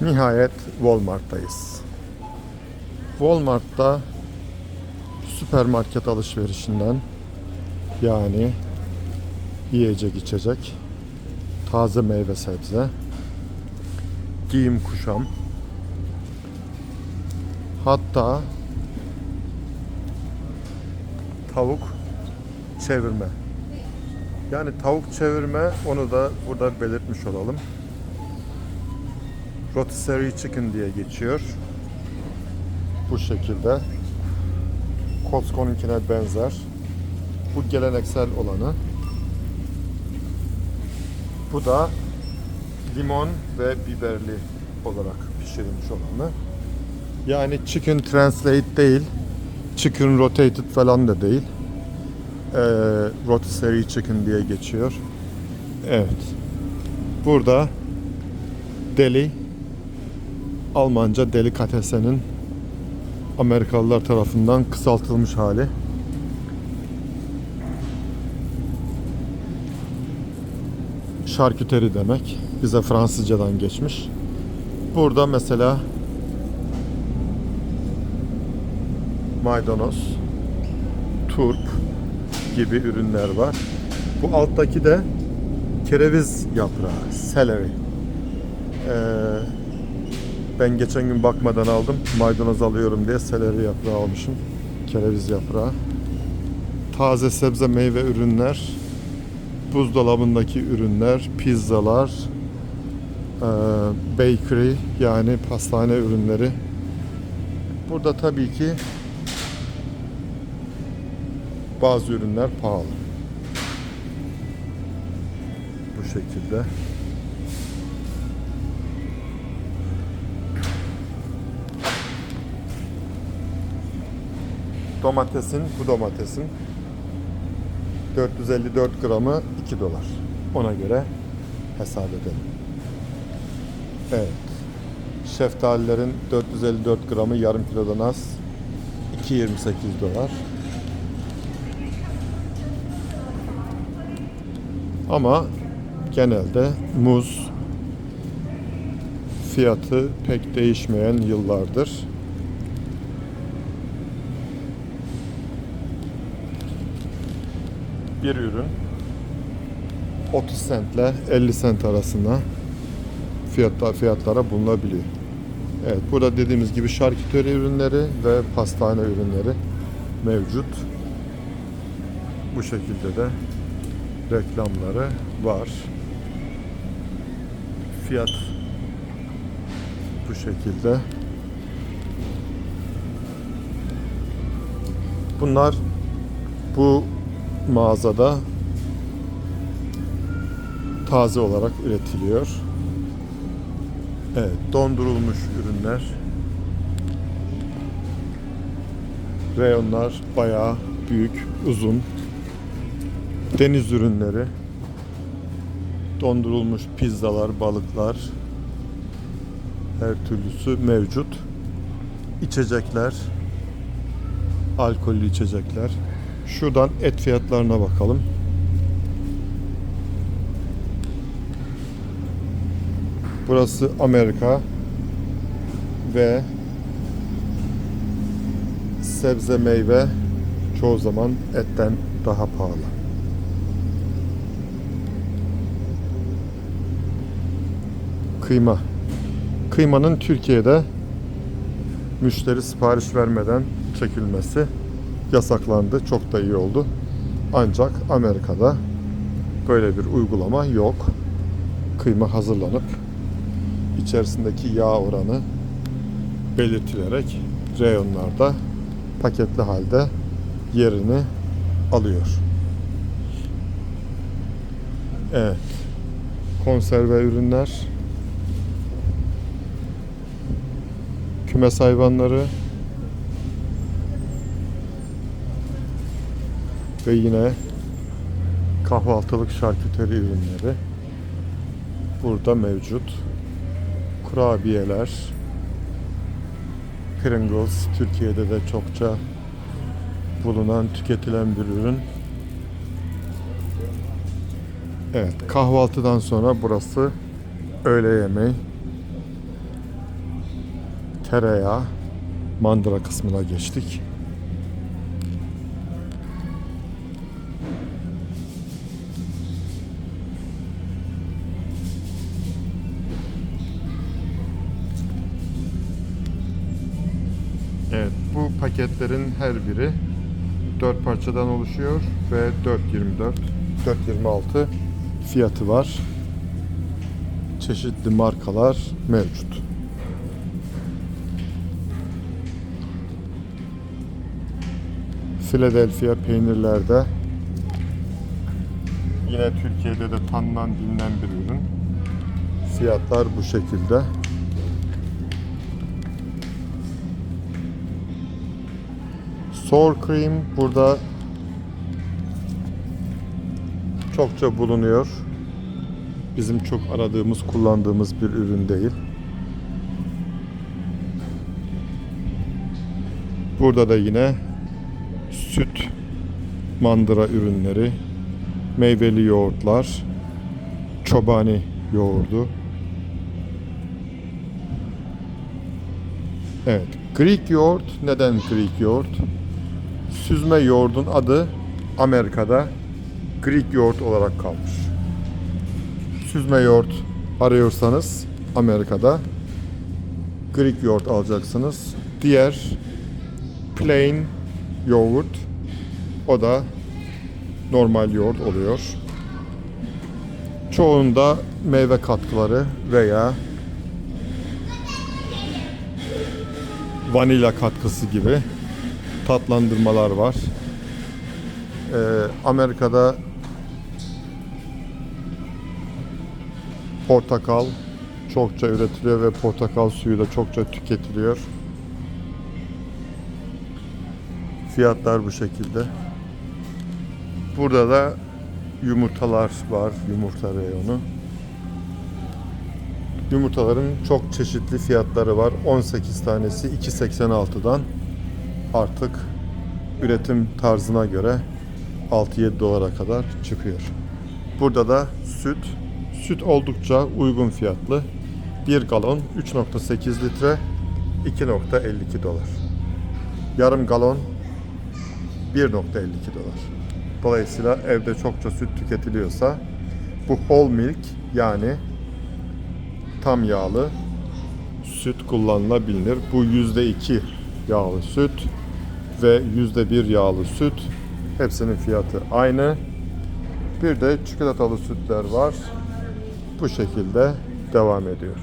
Nihayet Walmart'tayız. Walmart'ta süpermarket alışverişinden yani yiyecek içecek, taze meyve sebze, giyim kuşam, hatta tavuk çevirme. Yani tavuk çevirme onu da burada belirtmiş olalım. Rotisserie chicken diye geçiyor. Bu şekilde. Costco'nunkine benzer. Bu geleneksel olanı. Bu da limon ve biberli olarak pişirilmiş olanı. Yani chicken translate değil, chicken rotated falan da değil. Ee, rotisserie chicken diye geçiyor. Evet. Burada deli Almanca delikatesenin Amerikalılar tarafından kısaltılmış hali. Şarküteri demek. Bize Fransızcadan geçmiş. Burada mesela maydanoz, turp gibi ürünler var. Bu alttaki de kereviz yaprağı, celery. Ee, ben geçen gün bakmadan aldım. Maydanoz alıyorum diye seleri yaprağı almışım. Kereviz yaprağı. Taze sebze meyve ürünler. Buzdolabındaki ürünler, pizzalar, bakery yani pastane ürünleri. Burada tabii ki bazı ürünler pahalı. Bu şekilde. Domatesin, bu domatesin 454 gramı 2 dolar. Ona göre hesap edelim. Evet. Şeftalilerin 454 gramı yarım kilodan az 2.28 dolar. Ama genelde muz fiyatı pek değişmeyen yıllardır. Bir ürün 30 sentle 50 sent arasında fiyatta fiyatlara bulunabiliyor. Evet, burada dediğimiz gibi şarküteri ürünleri ve pastane ürünleri mevcut. Bu şekilde de reklamları var. Fiyat bu şekilde. Bunlar bu mağazada taze olarak üretiliyor. Evet, dondurulmuş ürünler. Reyonlar bayağı büyük, uzun. Deniz ürünleri. Dondurulmuş pizzalar, balıklar. Her türlüsü mevcut. İçecekler. Alkollü içecekler. Şuradan et fiyatlarına bakalım. Burası Amerika ve sebze meyve çoğu zaman etten daha pahalı. Kıyma. Kıymanın Türkiye'de müşteri sipariş vermeden çekilmesi yasaklandı. Çok da iyi oldu. Ancak Amerika'da böyle bir uygulama yok. Kıyma hazırlanıp içerisindeki yağ oranı belirtilerek reyonlarda paketli halde yerini alıyor. Evet. Konserve ürünler kümes hayvanları ve yine kahvaltılık şarküteri ürünleri burada mevcut. Kurabiyeler, Pringles Türkiye'de de çokça bulunan, tüketilen bir ürün. Evet, kahvaltıdan sonra burası öğle yemeği. tereyağı mandıra kısmına geçtik. Evet, bu paketlerin her biri 4 parçadan oluşuyor ve 4.24, 4.26 fiyatı var. Çeşitli markalar mevcut. Philadelphia peynirlerde yine Türkiye'de de tanınan bilinen bir ürün. Fiyatlar bu şekilde. Sour cream burada çokça bulunuyor. Bizim çok aradığımız, kullandığımız bir ürün değil. Burada da yine süt, mandıra ürünleri, meyveli yoğurtlar, çobani yoğurdu. Evet, Greek yoğurt. Neden Greek yoğurt? Süzme yoğurdun adı Amerika'da Greek yoğurt olarak kalmış. Süzme yoğurt arıyorsanız Amerika'da Greek yoğurt alacaksınız. Diğer plain yoğurt o da normal yoğurt oluyor. Çoğunda meyve katkıları veya vanilya katkısı gibi tatlandırmalar var. Ee, Amerika'da portakal çokça üretiliyor ve portakal suyu da çokça tüketiliyor. Fiyatlar bu şekilde. Burada da yumurtalar var, yumurta reyonu. Yumurtaların çok çeşitli fiyatları var. 18 tanesi 2.86'dan artık üretim tarzına göre 6-7 dolara kadar çıkıyor. Burada da süt. Süt oldukça uygun fiyatlı. 1 galon 3.8 litre 2.52 dolar. Yarım galon 1.52 dolar. Dolayısıyla evde çokça süt tüketiliyorsa bu whole milk yani tam yağlı süt kullanılabilir. Bu %2 yağlı süt ve %1 yağlı süt. Hepsinin fiyatı aynı. Bir de çikolatalı sütler var. Bu şekilde devam ediyor.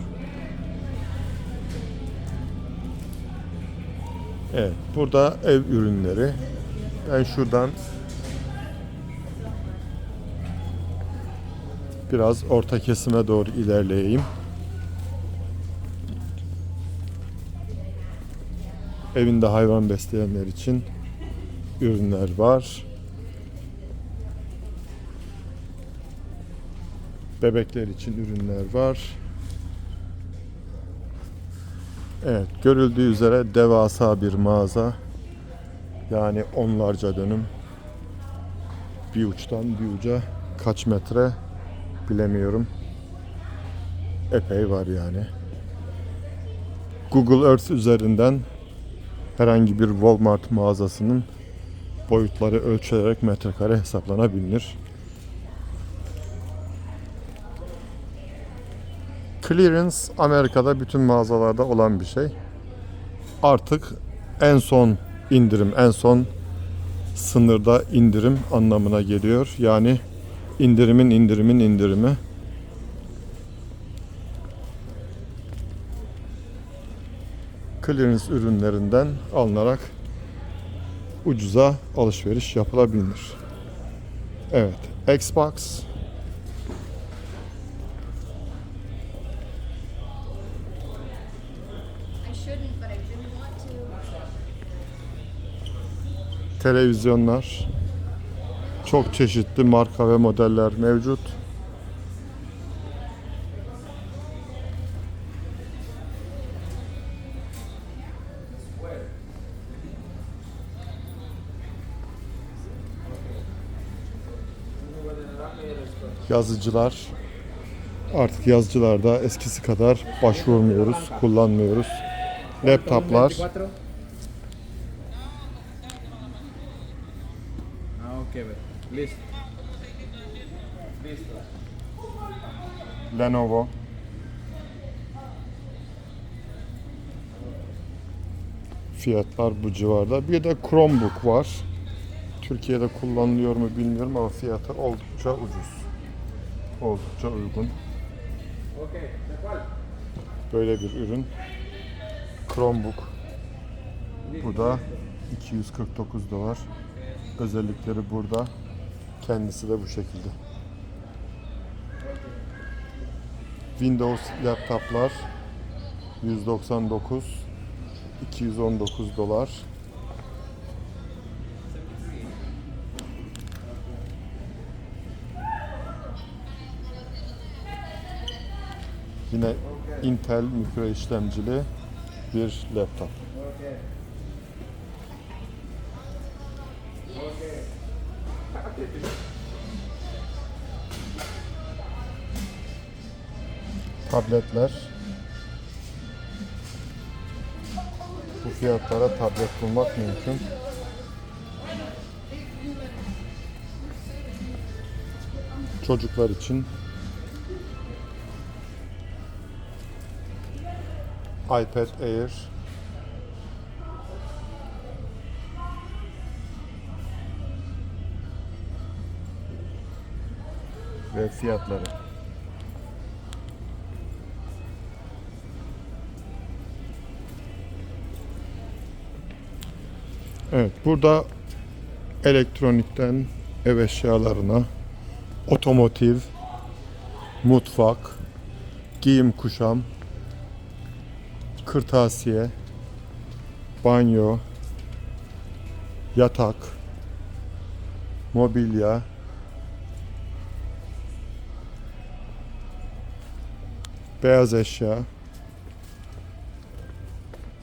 Evet, burada ev ürünleri. Ben şuradan biraz orta kesime doğru ilerleyeyim. Evinde hayvan besleyenler için ürünler var. Bebekler için ürünler var. Evet, görüldüğü üzere devasa bir mağaza. Yani onlarca dönüm. Bir uçtan bir uca kaç metre bilemiyorum. Epey var yani. Google Earth üzerinden herhangi bir Walmart mağazasının boyutları ölçülerek metrekare hesaplanabilir. Clearance Amerika'da bütün mağazalarda olan bir şey. Artık en son indirim, en son sınırda indirim anlamına geliyor. Yani indirimin indirimin indirimi. Clearance ürünlerinden alınarak ucuza alışveriş yapılabilir. Evet, Xbox televizyonlar çok çeşitli marka ve modeller mevcut. Yazıcılar artık yazıcılarda eskisi kadar başvurmuyoruz, kullanmıyoruz. Laptoplar. 24. Ah. Lenovo. Fiyatlar bu civarda. Bir de Chromebook var. Türkiye'de kullanılıyor mu bilmiyorum ama fiyatı oldukça ucuz. Oldukça uygun. Böyle bir ürün. Chromebook. Bu da 249 dolar. Özellikleri burada. Kendisi de bu şekilde. Windows laptoplar 199 219 dolar. Yine Intel mikro işlemcili bir laptop. Tabletler. Bu fiyatlara tablet bulmak mümkün. Çocuklar için iPad Air ve fiyatları. Evet, burada elektronikten ev eşyalarına, otomotiv, mutfak, giyim kuşam, kırtasiye, banyo, yatak, mobilya, beyaz eşya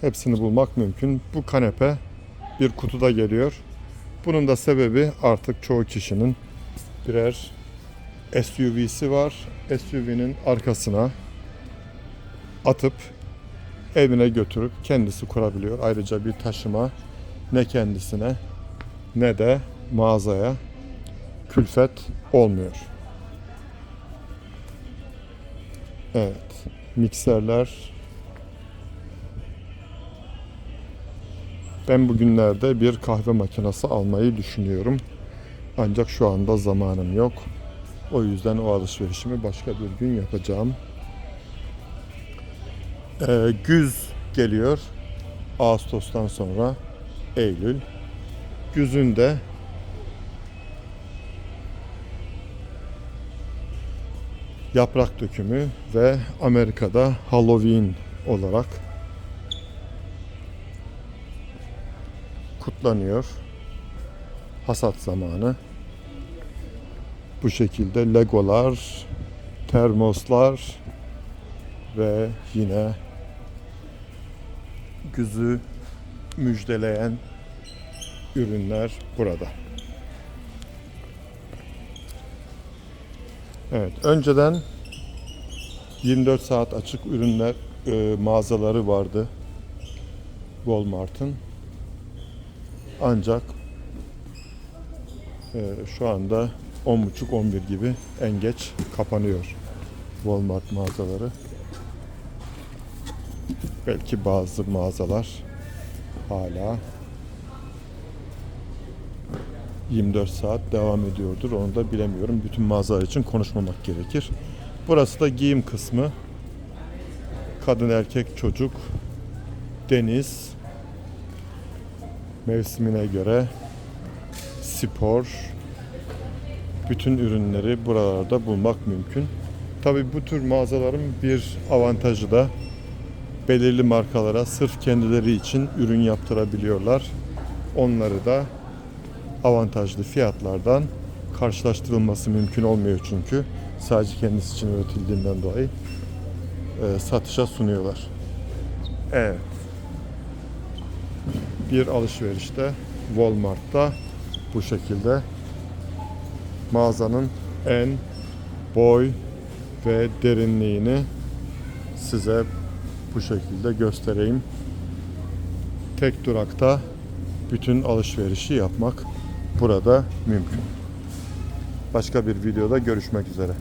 hepsini bulmak mümkün. Bu kanepe bir kutuda geliyor. Bunun da sebebi artık çoğu kişinin birer SUV'si var. SUV'nin arkasına atıp evine götürüp kendisi kurabiliyor. Ayrıca bir taşıma ne kendisine ne de mağazaya külfet olmuyor. Evet, mikserler. Ben bugünlerde bir kahve makinesi almayı düşünüyorum. Ancak şu anda zamanım yok. O yüzden o alışverişimi başka bir gün yapacağım. Ee, güz geliyor. Ağustos'tan sonra Eylül. Güzün de yaprak dökümü ve Amerika'da Halloween olarak kutlanıyor. Hasat zamanı. Bu şekilde legolar, termoslar ve yine güzü müjdeleyen ürünler burada. Evet, önceden 24 saat açık ürünler e, mağazaları vardı Walmart'ın. Ancak e, şu anda 10.30-11 gibi en geç kapanıyor Walmart mağazaları. Belki bazı mağazalar hala 24 saat devam ediyordur. Onu da bilemiyorum. Bütün mağazalar için konuşmamak gerekir. Burası da giyim kısmı. Kadın, erkek, çocuk, deniz, mevsimine göre spor, bütün ürünleri buralarda bulmak mümkün. Tabii bu tür mağazaların bir avantajı da belirli markalara sırf kendileri için ürün yaptırabiliyorlar. Onları da avantajlı fiyatlardan karşılaştırılması mümkün olmuyor çünkü sadece kendisi için üretildiğinden dolayı e, satışa sunuyorlar. Evet. Bir alışverişte Walmart'ta bu şekilde mağazanın en boy ve derinliğini size bu şekilde göstereyim. tek durakta bütün alışverişi yapmak burada mümkün. Başka bir videoda görüşmek üzere.